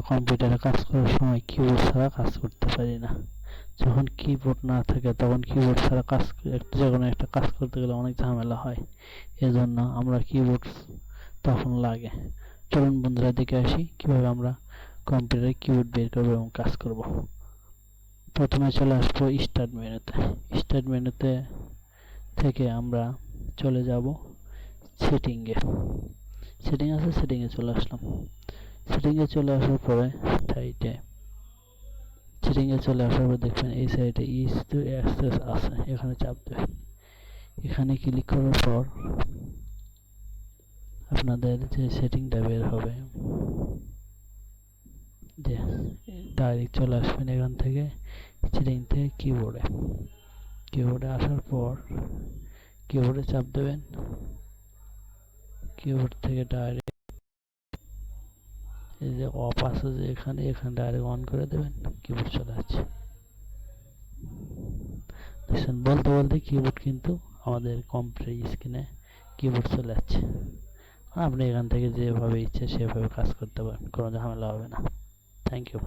কম্পিউটারে কাজ করার সময় কিবোর্ড ছাড়া কাজ করতে পারি না। যখন কিবোর্ড না থাকে, তখন কিবোর্ড ছাড়া কাজ যে কোনো একটা কাজ করতে গেলে অনেক ঝামেলা হয়। এজন্য আমরা কিবোর্ড তখন লাগে। চলুন বন্ধুরা, দেখে আসি কীভাবে আমরা কম্পিউটারে কিবোর্ড বের করব এবং কাজ করব। প্রথমে চলে আসব স্টার্ট মেনুতে স্টার্ট মেনুতে থেকে আমরা চলে যাব সেটিংয়ে সেটিং আছে সেটিংয়ে চলে আসলাম। সেটিংয়ে চলে আসার পরে সাইটে সেটিংয়ে চলে আসার পর দেখবেন এই সাইডে ইজ টু অ্যাক্সেস আছে, এখানে চাপ দেবেন। এখানে ক্লিক করার পর আপনাদের যে সেটিংটা বের হবে, যে ডাইরেক্ট চলে আসবেন এখান থেকে সেটিং থেকে কিবোর্ডে কিবোর্ডে আসার পর কিবোর্ডে চাপ দেবেন। কিবোর্ড থেকে ডাইরেক্ট এই যে অফ আছে যে এখানে এখানে ডাইরেক্ট অন করে দেবেন কিবোর্ড চলে আসছে। দেখছেন, বলতে বলতে কিবোর্ড কিন্তু আমাদের কম্পিউটার স্ক্রিনে কিবোর্ড চলে আসছে। আপনি এখান থেকে যেভাবে ইচ্ছে সেভাবে কাজ করতে পারেন, কোনো ঝামেলা হবে না। Thank you